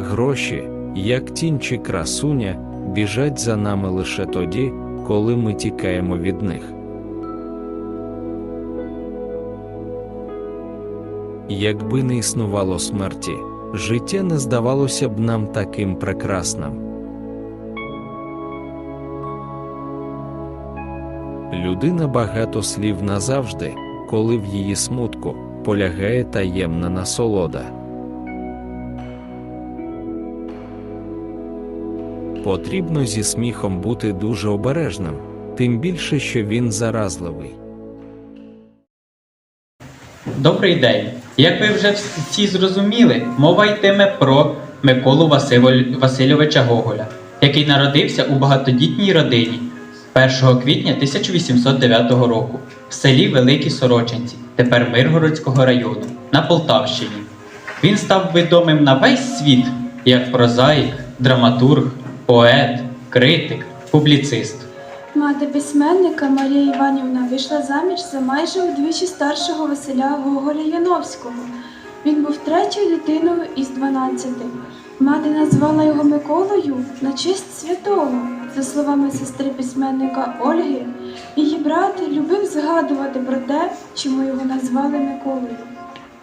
Гроші, як тінь чи красуня, біжать за нами лише тоді, коли ми тікаємо від них. Якби не існувало смерті, життя не здавалося б нам таким прекрасним. Людина багато слів назавжди, коли в її смутку полягає таємна насолода. Потрібно зі сміхом бути дуже обережним, тим більше, що він заразливий. Добрий день. Як ви вже всі зрозуміли, мова йтиме про Миколу Васильовича Гоголя, який народився у багатодітній родині 1 квітня 1809 року в селі Великі Сорочинці, тепер Миргородського району, на Полтавщині. Він став відомим на весь світ як прозаїк, драматург, поет, критик, публіцист. Мати письменника Марія Іванівна вийшла заміж за майже вдвічі старшого Василя Гоголя Яновського. Він був третьою дитиною із 12. Мати назвала його Миколою на честь святого. За словами сестри письменника Ольги, її брат любив згадувати про те, чому його назвали Миколою.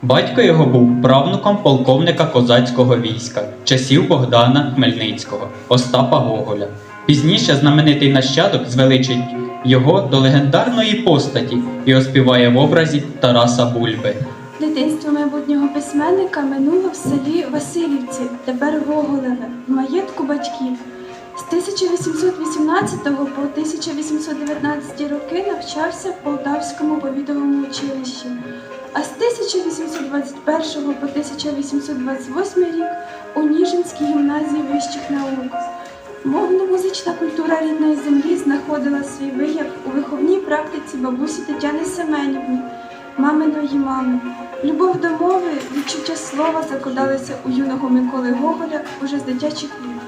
Батько його був правнуком полковника козацького війська часів Богдана Хмельницького, Остапа Гоголя. Пізніше знаменитий нащадок звеличить його до легендарної постаті і оспіває в образі Тараса Бульби. Дитинство майбутнього письменника минуло в селі Васильівці, тепер Гоголеве, в маєтку батьків. З 1818 по 1819 роки навчався в Полтавському повідовому училищі, а з 1821 по 1828 рік у Ніжинській гімназії вищих наук. Мовно-музична культура рідної землі знаходила свій вияв у виховній практиці бабусі Тетяни Семенівни, маминої мами. Любов до мови, відчуття слова закладалися у юного Миколи Гоголя уже з дитячих літ.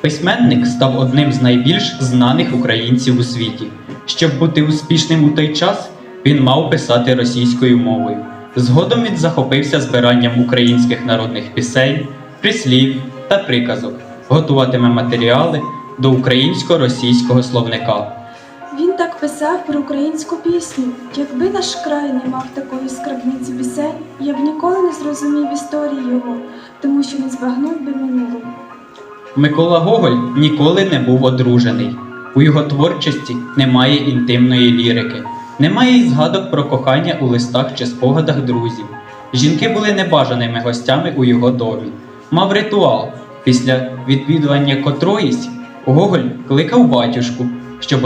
Письменник став одним з найбільш знаних українців у світі. Щоб бути успішним у той час, він мав писати російською мовою. Згодом він захопився збиранням українських народних пісень, прислів та приказок, готуватиме матеріали до українсько-російського словника. Він так писав про українську пісню. Якби наш край не мав такої скарбниці пісень, я б ніколи не зрозумів історії його, тому що не збагнув би минулого. Микола Гоголь ніколи не був одружений. У його творчості немає інтимної лірики, немає й згадок про кохання у листах чи спогадах друзів. Жінки були небажаними гостями у його домі. Мав ритуал, після відвідування котроїсь Гоголь кликав батюшку, щоб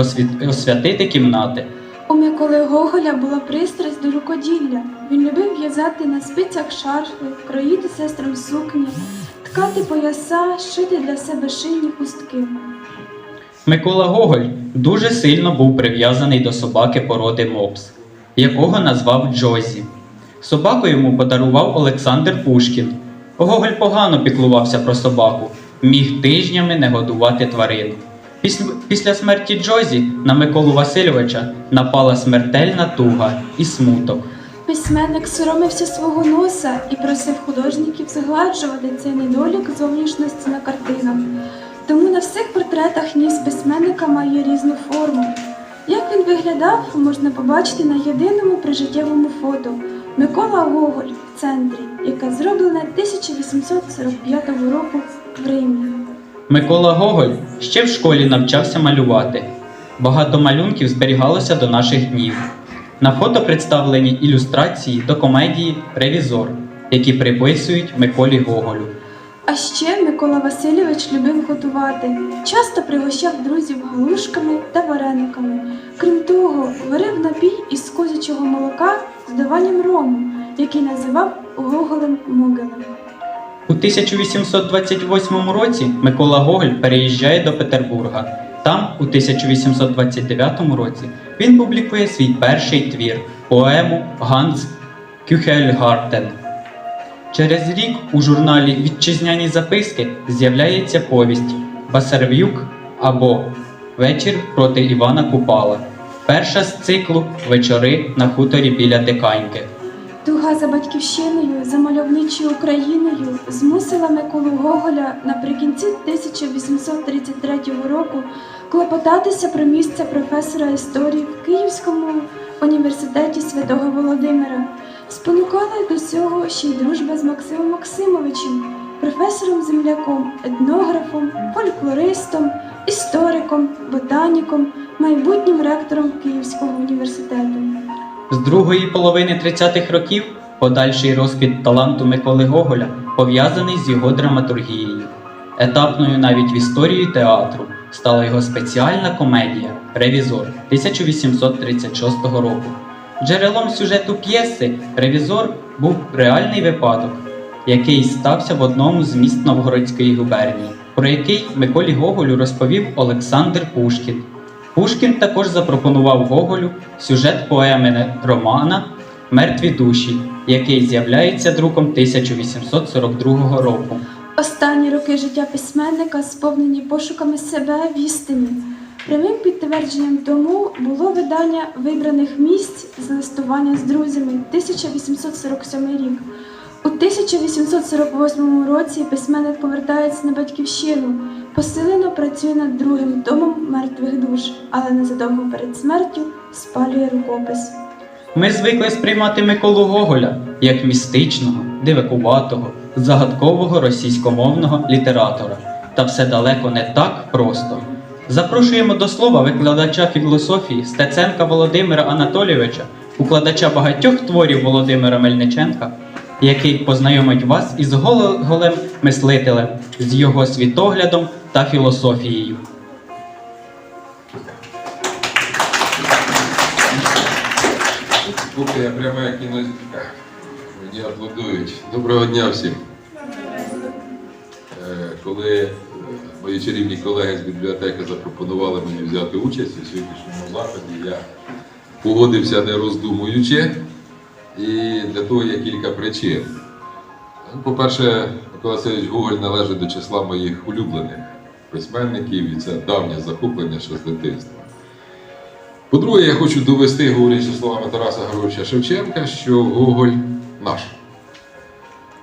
освятити кімнати. У Миколи Гоголя була пристрасть до рукоділля. Він любив в'язати на спицях шарфи, кроїти сестрам сукні, ткати пояса, шити для себе шийні хустки. Микола Гоголь дуже сильно був прив'язаний до собаки породи Мопс, якого назвав Джозі. Собаку йому подарував Олександр Пушкін. Гоголь погано піклувався про собаку, міг тижнями не годувати тварину. Після, смерті Джозі на Миколу Васильовича напала смертельна туга і смуток. Письменник соромився свого носа і просив художників згладжувати цей недолік зовнішності на картинах. Тому на всіх портретах ніс письменника має різну форму. Як він виглядав, можна побачити на єдиному прижиттєвому фото Микола Гоголь в центрі, яке зроблене 1845 року в Римі. Микола Гоголь ще в школі навчався малювати. Багато малюнків зберігалося до наших днів. На фото представлені ілюстрації до комедії Ревізор, які приписують Миколі Гоголю. А ще Микола Васильович любив готувати. Часто пригощав друзів галушками та варениками. Крім того, варив напій із козячого молока з додаванням рому, який називав Гоголем Могилем. У 1828 році Микола Гоголь переїжджає до Петербурга. Там, у 1829 році, він публікує свій перший твір поему Ганс Кюхельгартен. Через рік у журналі Вітчизняні записки з'являється повість Басарв'юк або Вечір проти Івана Купала. Перша з циклу Вечори на хуторі біля Диканьки. Туга за батьківщиною, за мальовничою Україною змусила Миколу Гоголя наприкінці 1833 року клопотатися про місце професора історії в Київському університеті святого Володимира. Спонукала до цього ще й дружба з Максимом Максимовичем, професором земляком, етнографом, фольклористом, істориком, ботаніком, майбутнім ректором Київського університету. З другої половини 30-х років подальший розквіт таланту Миколи Гоголя пов'язаний з його драматургією. Етапною навіть в історії театру стала його спеціальна комедія Ревізор 1836 року. Джерелом сюжету п'єси Ревізор був реальний випадок, який стався в одному з міст Новгородської губернії, про який Миколі Гоголю розповів Олександр Пушкін. Пушкін також запропонував Гоголю сюжет поеми романа Мертві душі, який з'являється друком 1842 року. Останні роки життя письменника сповнені пошуками себе в істині. Прямим підтвердженням тому було видання вибраних місць з листування з друзями 1847 рік. У 1848 році письменник повертається на батьківщину, посилено працює над другим томом мертвих душ, але незадовго перед смертю спалює рукопис. Ми звикли сприймати Миколу Гоголя як містичного, дивакуватого, загадкового російськомовного літератора. Та все далеко не так просто. Запрошуємо до слова викладача філософії Стеценка Володимира Анатолійовича, укладача багатьох творів Володимира Мельниченка, який познайомить вас із голим мислителем, з його світоглядом та філософією. Я прямо як кіно... Мені аплодують. Доброго дня всім. Е, Коли мої чарівні колеги з бібліотеки запропонували мені взяти участь у сьогоднішньому заході, я погодився не роздумуючи. І для того є кілька причин. По-перше, Микола Васильович Гоголь належить до числа моїх улюблених письменників, і це давнє захоплення ще з дитинства. По-друге, я хочу довести, говорячи словами Тараса Григоровича Шевченка, що Гоголь наш.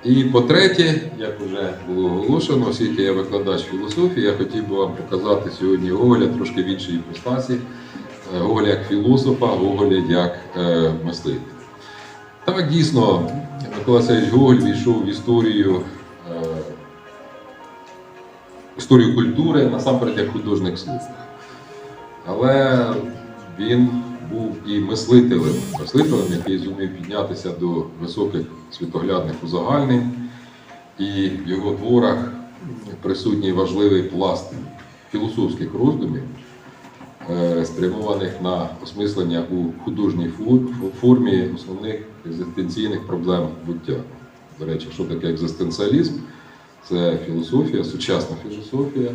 І по-третє, як вже було оголошено, оскільки я викладач філософії, я хотів би вам показати сьогодні Гоголя трошки в іншій іпостасі. Е, Гоголя як філософа, Гоголя як е, мислителя. Так, дійсно, Микола Васильович Гоголь війшов в історію, е, історію культури, насамперед як художник слова. Але він був і мислителем, мислителем, який зумів піднятися до високих світоглядних узагальнень, і в його творах присутній важливий пласт філософських роздумів, е, спрямованих на осмислення у художній формі основних екзистенційних проблем буття. До речі, що таке екзистенціалізм? Це філософія, сучасна філософія,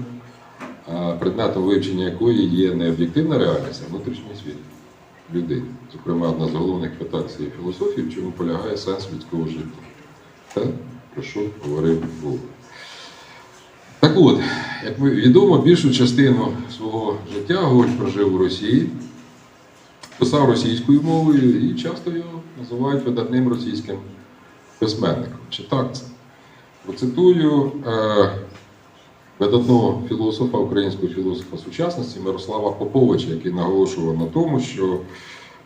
предметом вивчення якої є не об'єктивна реальність, а внутрішній світ людини. Зокрема, одна з головних питань цієї філософії, в чому полягає сенс людського життя. Те, про що говорив Бог. Так от, як відомо, більшу частину свого життя Гоголь прожив у Росії, писав російською мовою і часто його називають видатним російським письменником. Чи так це? Процитую е, видатного філософа, українського філософа сучасності Мирослава Поповича, який наголошував на тому, що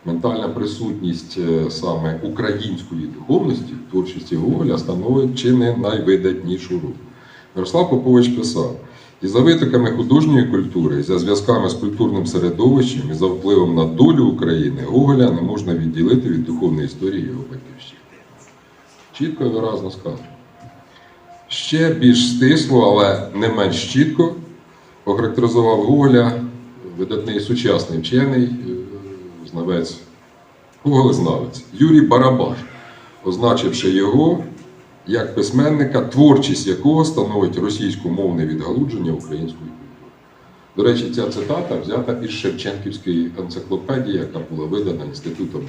ментальна присутність е, саме української духовності в творчості Гоголя становить чи не найвидатнішу роль. Мирослав Попович писав: і за витоками художньої культури, і за зв'язками з культурним середовищем, і за впливом на долю України Гоголя не можна відділити від духовної історії його батьківщини. Чітко і виразно сказано. Ще більш стисло, але не менш чітко охарактеризував Гоголя видатний сучасний вчений, е, знавець, гоголезнавець Юрій Барабаш, означивши його як письменника, творчість якого становить російськомовне відгалудження української культури. До речі, ця цитата взята із Шевченківської енциклопедії, яка була видана Інститутом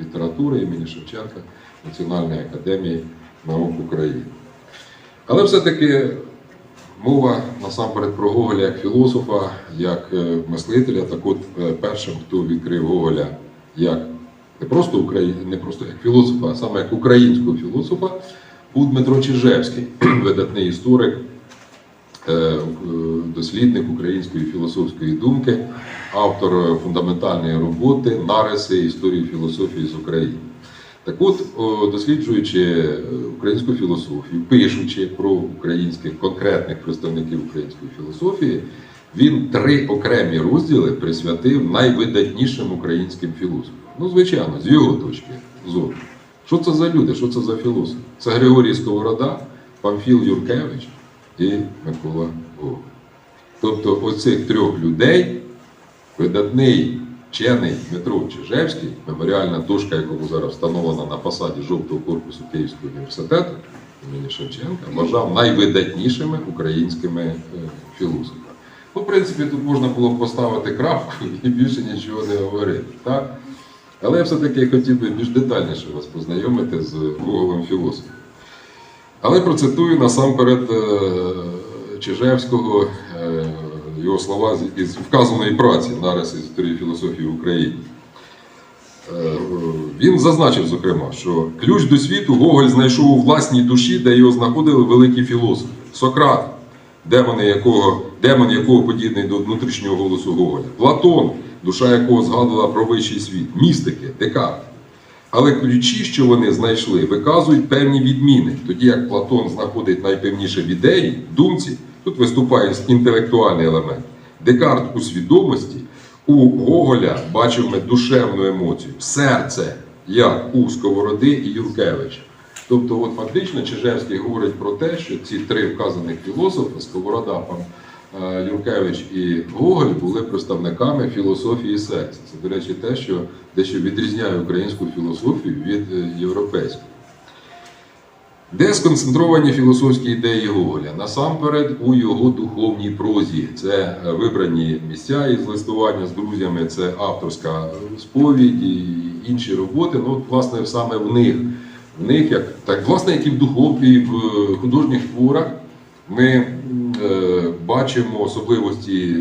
літератури імені Шевченка Національної академії наук України. Але все-таки мова насамперед про Гоголя як філософа, як е, мислителя. Так от е, першим, хто відкрив Гоголя як не просто, Украї... не просто як філософа, а саме як українського філософа, був Дмитро Чижевський, видатний історик, е, дослідник української філософської думки, автор фундаментальної роботи Нариси історії філософії з України. Так от, досліджуючи е, українську філософію, пишучи про українських конкретних представників української філософії, він три окремі розділи присвятив найвидатнішим українським філософам. Ну, звичайно, з його точки зору. Що це за люди, що це за філософи? Це Григорій Сковорода, Памфіл Юркевич і Микола Гоголь. Тобто оцих трьох людей видатний вчений Дмитро Чижевський, меморіальна дошка, якому зараз встановлена на посаді жовтого корпусу Київського університету імені Шевченка, вважав найвидатнішими українськими е, філософами. Ну, в принципі, тут можна було поставити крапку і більше нічого не говорити. Так? Але я все-таки хотів би більш детальніше вас познайомити з Гоголем філософом. Але процитую насамперед е, Чижевського е, його слова із вказаної праці нарис історії філософії в Україні. Е, Він зазначив, зокрема, що ключ до світу Гоголь знайшов у власній душі, де його знаходили великі філософи. Сократ, демон якого, демон якого подібний до внутрішнього голосу Гоголя. Платон, душа якого згадувала про вищий світ, містики, Декарт. Але ключі, що вони знайшли, виказують певні відміни. Тоді як Платон знаходить найпевніше в ідеї, думці, тут виступає інтелектуальний елемент. Декарт у свідомості, у Гоголя бачив ми душевну емоцію, серце, як у Сковороди і Юркевича. Тобто, от фактично Чижевський говорить про те, що ці три вказаних філософи Сковорода, е, Юркевич і Гоголь були представниками філософії серця. Це, до речі, те, що дещо відрізняє українську філософію від е, європейської. Де сконцентровані філософські ідеї Гоголя? Насамперед у його духовній прозі. Це е, вибрані місця із листування з друзями, це авторська сповідь і інші роботи. Ну, власне, саме в них, в них як, так, власне, як і в духовній, в е, художніх творах, ми е, бачимо особливості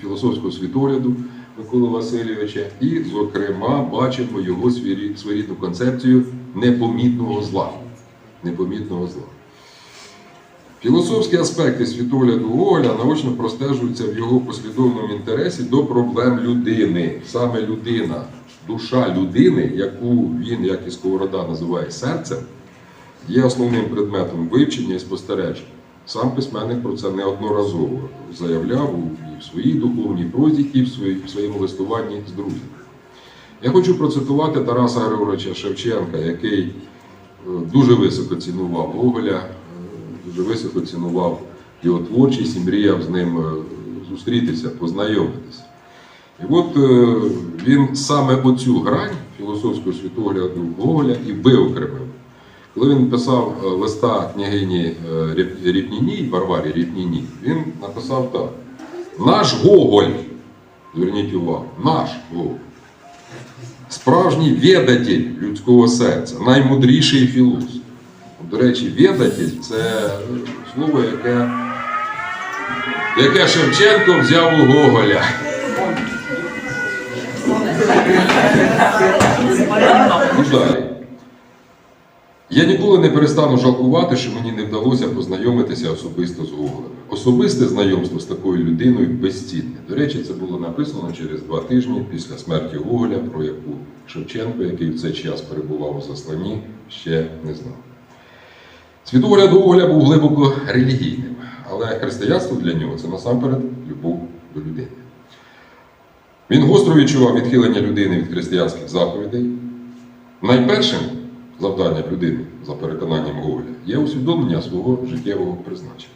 філософського світогляду Миколи Васильовича, і, зокрема, бачимо його своєрідну концепцію непомітного зла. Непомітного зла. Філософські аспекти світогляду Гоголя наочно простежуються в його послідовному інтересі до проблем людини. Саме людина, душа людини, яку він, як і Сковорода, називає серцем, є основним предметом вивчення і спостереження. Сам письменник про це неодноразово заявляв у- своїй духовній прозі, і в своєму листуванні з друзями. Я хочу процитувати Тараса Григоровича Шевченка, який дуже високо цінував Гоголя, е, дуже високо цінував його творчість і мріяв з ним е, зустрітися, познайомитися. І от е, він саме оцю грань філософського світогляду Гоголя і виокремив. Коли він писав е, листа княгині е, Варварі Ріпніній, він написав так: Наш Гоголь, зверніть увагу, наш Гоголь, справжній ведатель людського серця, наймудріший філософ. До речі, ведатель це слово, яке, яке Шевченко взяв у Гоголя. Ну, далі. Я ніколи не перестану жалкувати, що мені не вдалося познайомитися особисто з Гоголем. Особисте знайомство з такою людиною безцінне. До речі, це було написано через два тижні після смерті Гоголя, про яку Шевченко, який в цей час перебував у засланні, ще не знав. Світогляд Гоголя був глибоко релігійним, але християнство для нього це насамперед любов до людини. Він гостро відчував відхилення людини від християнських заповідей. Найпершим завданням людини, за переконанням Гоголя, є усвідомлення свого життєвого призначення.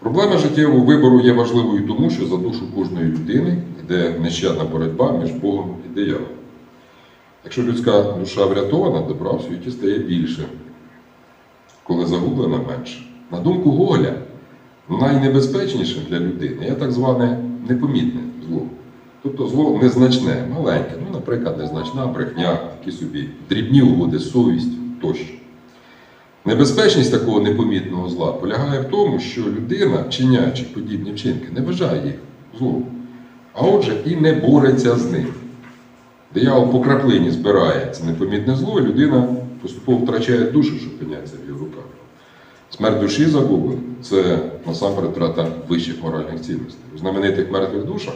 Проблема життєвого вибору є важливою тому, що за душу кожної людини йде нещадна боротьба між Богом і дияволом. Якщо людська душа врятована, добра в світі стає більше, коли загублена менше. На думку Гоголя, найнебезпечнішим для людини є так зване непомітне зло. Тобто зло незначне, маленьке, ну, наприклад, незначна брехня, такі собі дрібні угоди з совістю тощо. Небезпечність такого непомітного зла полягає в тому, що людина, чиняючи подібні вчинки, не вважає їх злом, а отже і не бореться з ним. Диявол по краплині збирає це непомітне зло, і людина поступово втрачає душу, що опиняється в його руках. Смерть душі за Гоголем – це насамперед втрата вищих моральних цінностей. У знаменитих мертвих душах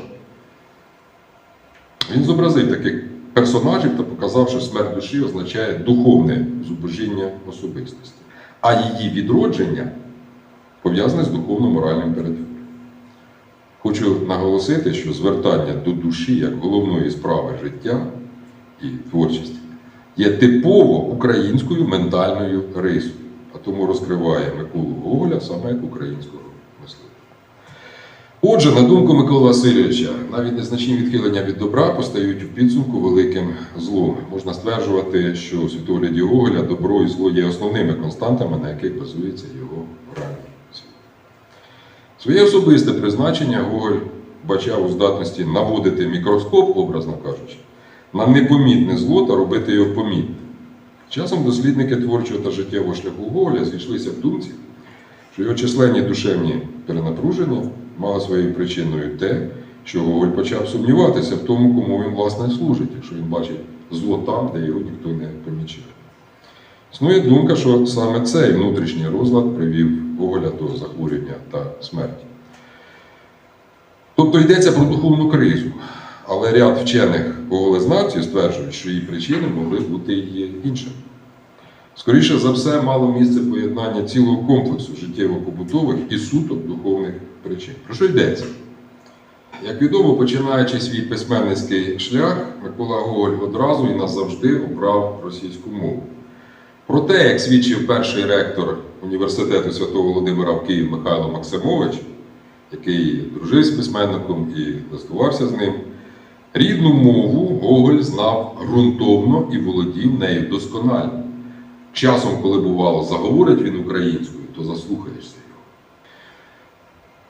він зобразив таких персонажів та показав, що смерть душі означає духовне зубожіння особистості, а її відродження пов'язане з духовно-моральним перетворенням. Хочу наголосити, що звертання до душі як головної справи життя і творчості є типово українською ментальною рисою, а тому розкриває Миколу Гоголя саме як українського. Отже, на думку Миколи Васильовича, навіть незначні відхилення від добра постають у підсумку великим злом. Можна стверджувати, що у світогляді Гоголя добро і зло є основними константами, на яких базується його моральний світ. Своє особисте призначення Гоголь бачав у здатності наводити мікроскоп, образно кажучи, на непомітне зло та робити його помітним. Часом дослідники творчого та життєвого шляху Гоголя зійшлися в думці, що його численні душевні перенапруження мали своєю причиною те, що Гоголь почав сумніватися в тому, кому він власне служить, якщо він бачить зло там, де його ніхто не помічає. Існує думка, що саме цей внутрішній розлад привів Гоголя до захворювання та смерті. Тобто йдеться про духовну кризу, але ряд вчених гоголезнавців стверджують, що її причини могли бути і іншими. Скоріше за все, мало місце поєднання цілого комплексу життєво-побутових і суток духовних причин. Про що йдеться? Як відомо, починаючи свій письменницький шлях, Микола Гоголь одразу і назавжди обрав російську мову. Проте, як свідчив перший ректор університету Святого Володимира в Києві Михайло Максимович, який дружив з письменником і листувався з ним, рідну мову Гоголь знав ґрунтовно і володів нею досконально. Часом, коли бувало, заговорить він українською, то заслухаєшся.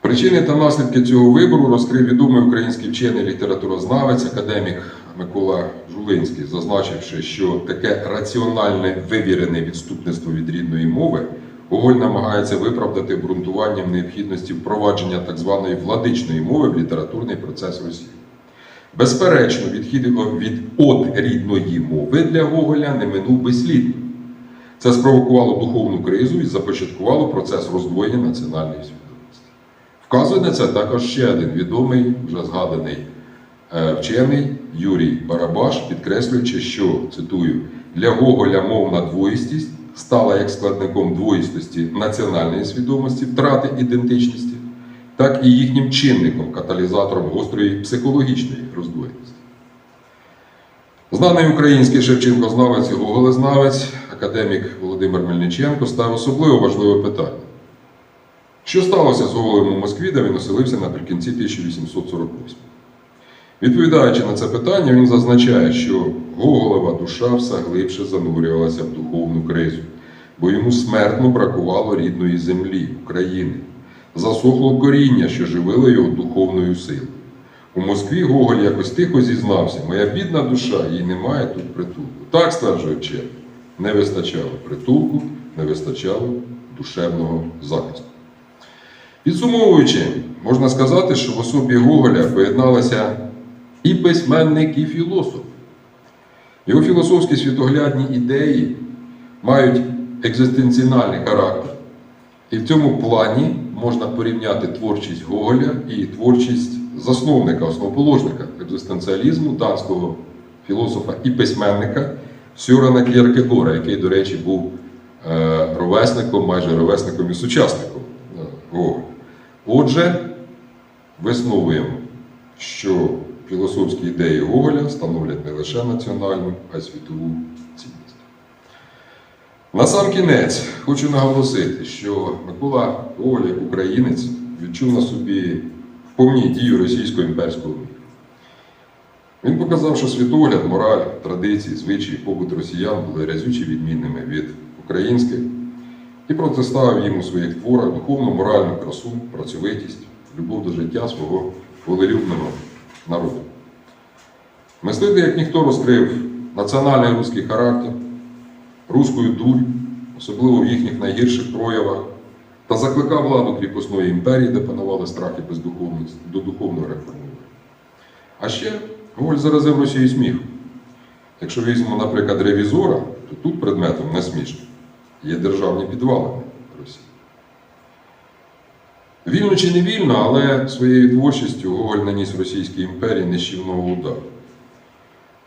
Причини та наслідки цього вибору розкрив відомий український вчений літературознавець, академік Микола Жулинський, зазначивши, що таке раціональне вивірене відступництво від рідної мови Гоголь намагається виправдати обґрунтуванням необхідності впровадження так званої владичної мови в літературний процес Росії. Безперечно, відхід від от рідної мови для Гоголя не минув безслідно. Це спровокувало духовну кризу і започаткувало процес роздвоєння національної свідомості. Вказує на це також ще один відомий, вже згаданий е, вчений Юрій Барабаш, підкреслюючи, що цитую, для Гоголя мовна двоїстість стала як складником двоїстості національної свідомості, втрати ідентичності, так і їхнім чинником, каталізатором гострої психологічної роздвоєності. Знаний український Шевченкознавець і гоголезнавець, академік Володимир Мельниченко став особливо важливе питання. Що сталося з у Москві, де він оселився наприкінці 1848? Відповідаючи на це питання, він зазначає, що Гоголева душа все глибше занурювалася в духовну кризу, бо йому смертно бракувало рідної землі, України, засохло коріння, що живило його духовною силою. У Москві Гоголь якось тихо зізнався, моя бідна душа, їй немає тут притулку. Так стверджує вчений. Не вистачало притулку, не вистачало душевного захисту. Підсумовуючи, можна сказати, що в особі Гоголя поєдналися і письменник, і філософ. Його філософські світоглядні ідеї мають екзистенціональний характер. І в цьому плані можна порівняти творчість Гоголя і творчість засновника, основоположника екзистенціалізму данського філософа і письменника Сюрана К'єркегора, який, до речі, був е, ровесником, майже ровесником і сучасником е, Гоголя. Отже, висновуємо, що філософські ідеї Гоголя становлять не лише національну, а й світову цінність. На сам кінець хочу наголосити, що Микола Гоголь, як українець, відчув на собі в повній дію російського імперського міфу. Він показав, що світогляд, мораль, традиції, звичаї, побут росіян були разюче відмінними від українських і протиставив їм у своїх творах духовну моральну красу, працьовитість, любов до життя свого волелюбного народу. Мислити, як ніхто, розкрив національний руський характер, руську дурь, особливо в їхніх найгірших проявах, та закликав владу кріпосної імперії, де панували страхи бездуховності, до духовного реформування. А ще Гоголь заразив Росію сміхом. Якщо візьмемо, наприклад, ревізора, то тут предметом насмішки є державні підвалини Росії. Вільно чи не вільно, але своєю творчістю Гоголь наніс Російській імперії нищівного удару.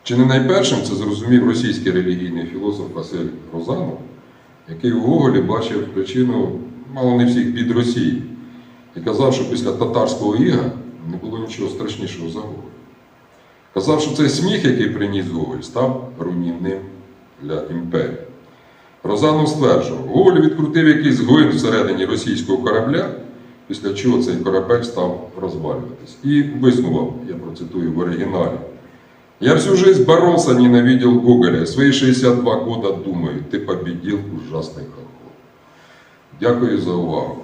Чи не найпершим це зрозумів російський релігійний філософ Василь Розанов, який у Гоголі бачив причину мало не всіх бід Росії, і казав, що після татарського іга не було нічого страшнішого за Гоголь. Казав, що цей сміх, який приніс Гоголь, став руйнівним для імперії. Розанов стверджував, Гоголь відкрутив якийсь гвинт всередині російського корабля, після чого цей корабель став розвалюватись. І виснував, я процитую в оригіналі. Я всю жизнь боролся, ненавидел Гоголя. Свои 62 года думаю, ты победил ужасный колхоз. Дякую за увагу.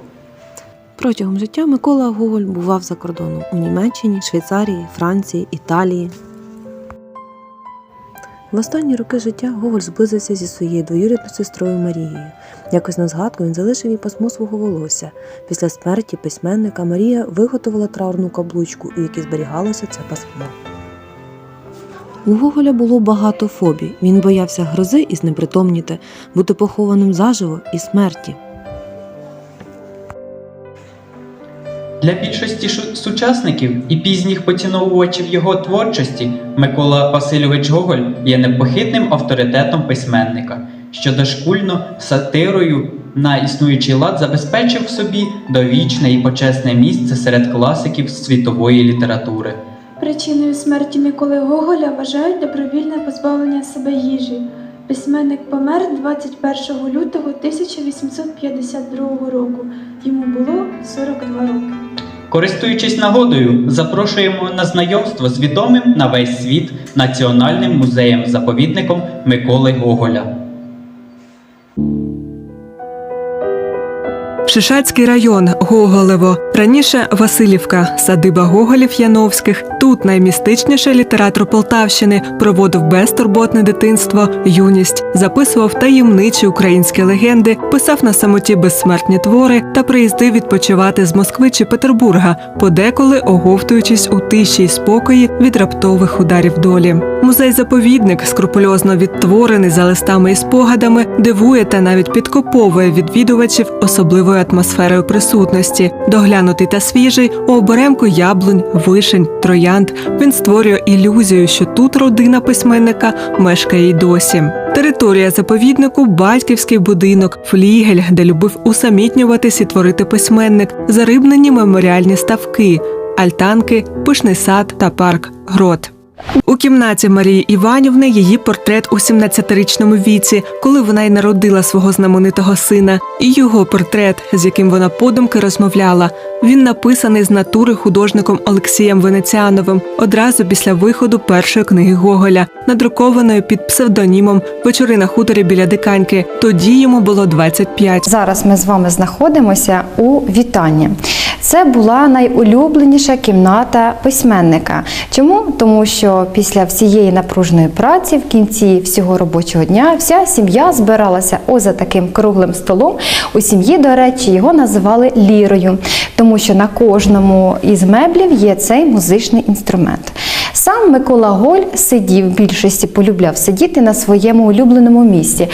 Протягом життя Микола Гоголь бував за кордоном у Німеччині, Швейцарії, Франції, Італії. В останні роки життя Гоголь зблизився зі своєю двоюрідною сестрою Марією. Якось на згадку він залишив їй пасмо свого волосся. Після смерті письменника Марія виготовила траурну каблучку, у якій зберігалося це пасмо. У Гоголя було багато фобій. Він боявся грози і знепритомніти, бути похованим заживо і смерті. Для більшості сучасників і пізніх поціновувачів його творчості Микола Васильович Гоголь є непохитним авторитетом письменника, що дошкульно сатирою на існуючий лад забезпечив собі довічне і почесне місце серед класиків світової літератури. Причиною смерті Миколи Гоголя вважають добровільне позбавлення себе їжі. Письменник помер 21 лютого 1852 року. Йому було 42 роки. Користуючись нагодою, запрошуємо на знайомство з відомим на весь світ національним музеєм-заповідником Миколи Гоголя. Шишацький район Гоголево, раніше Васильівка, садиба Гоголів Яновських. Тут наймістичніший літератор Полтавщини проводив безтурботне дитинство, юність, записував таємничі українські легенди, писав на самоті безсмертні твори та приїздив відпочивати з Москви чи Петербурга, подеколи оговтуючись у тиші й спокої від раптових ударів долі. Музей-заповідник, скрупульозно відтворений за листами і спогадами, дивує та навіть підкоповує відвідувачів особливою атмосферою присутності. Доглянутий та свіжий у оберемку яблунь, вишень, троянд. Він створює ілюзію, що тут родина письменника мешкає й досі. Територія заповіднику батьківський будинок, флігель, де любив усамітнюватись і творити письменник, зарибнені меморіальні ставки, альтанки, пишний сад та парк Грот. У кімнаті Марії Іванівни її портрет у 17-річному віці, коли вона й народила свого знаменитого сина, і його портрет, з яким вона подумки розмовляла. Він написаний з натури художником Олексієм Венеціановим одразу після виходу першої книги Гоголя, надрукованої під псевдонімом Вечори на хуторі біля диканьки. Тоді йому було 25. Зараз ми з вами знаходимося у вітанні. Це була найулюбленіша кімната письменника. Чому? Тому що після всієї напруженої праці в кінці всього робочого дня вся сім'я збиралася оза таким круглим столом. У сім'ї, до речі, його називали лірою, тому що на кожному із меблів є цей музичний інструмент. Сам Микола Голь сидів, в більшості полюбляв сидіти на своєму улюбленому місці.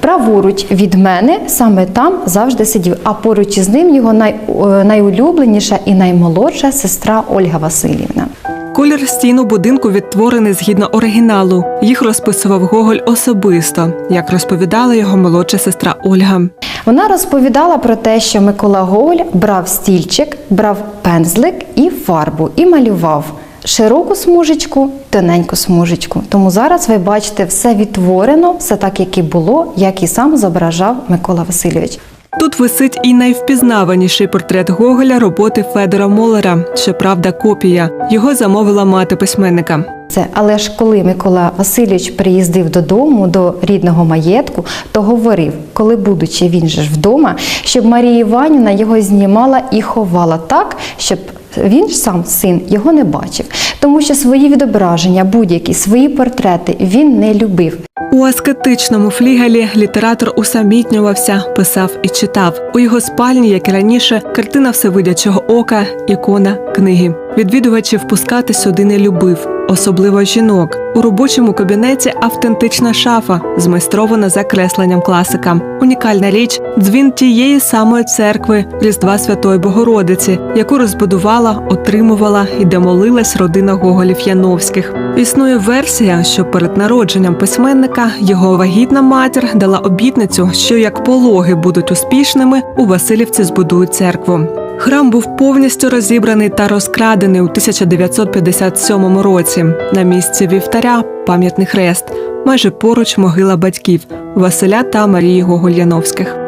Праворуч від мене саме там завжди сидів, а поруч із ним його най, е, найулюбленіша і наймолодша сестра Ольга Васильівна. Колір стін у будинку відтворений згідно оригіналу. Їх розписував Гоголь особисто, як розповідала його молодша сестра Ольга. Вона розповідала про те, що Микола Голь брав стільчик, брав пензлик і фарбу і малював широку смужечку, тоненьку смужечку. Тому зараз ви бачите все відтворено, все так, як і було, як і сам зображав Микола Васильович. Тут висить і найвпізнаваніший портрет Гоголя роботи Федора Молера. Щоправда, копія. Його замовила мати письменника. Це, але ж коли Микола Васильович приїздив додому до рідного маєтку, то говорив, коли будучи він же ж вдома, щоб Марія Іванівна його знімала і ховала так, щоб він ж сам син його не бачив, тому що свої відображення, будь-які свої портрети він не любив. У аскетичному флігелі літератор усамітнювався, писав і читав. У його спальні, як і раніше, картина всевидячого ока, ікона, книги. Відвідувачів пускати сюди не любив. Особливо жінок. У робочому кабінеті автентична шафа, змайстрована за кресленням класика. Унікальна річ дзвін тієї самої церкви Різдва Святої Богородиці, яку розбудувала, отримувала і де молилась родина Гоголів Яновських. Існує версія, що перед народженням письменника його вагітна матір дала обітницю, що як пологи будуть успішними, у Васильівці збудують церкву. Храм був повністю розібраний та розкрадений у 1957 році. На місці вівтаря пам'ятний хрест, майже поруч могила батьків Василя та Марії Гогольяновських.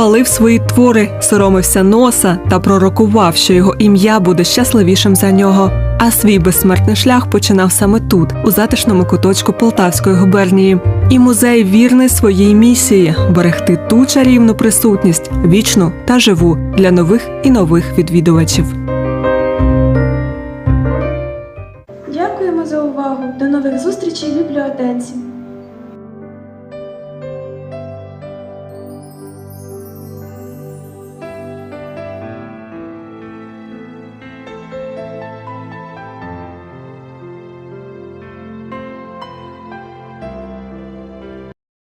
Він палив свої твори, соромився носа та пророкував, що його ім'я буде щасливішим за нього. А свій безсмертний шлях починав саме тут, у затишному куточку Полтавської губернії. І музей вірний своїй місії берегти ту чарівну присутність, вічну та живу для нових і нових відвідувачів.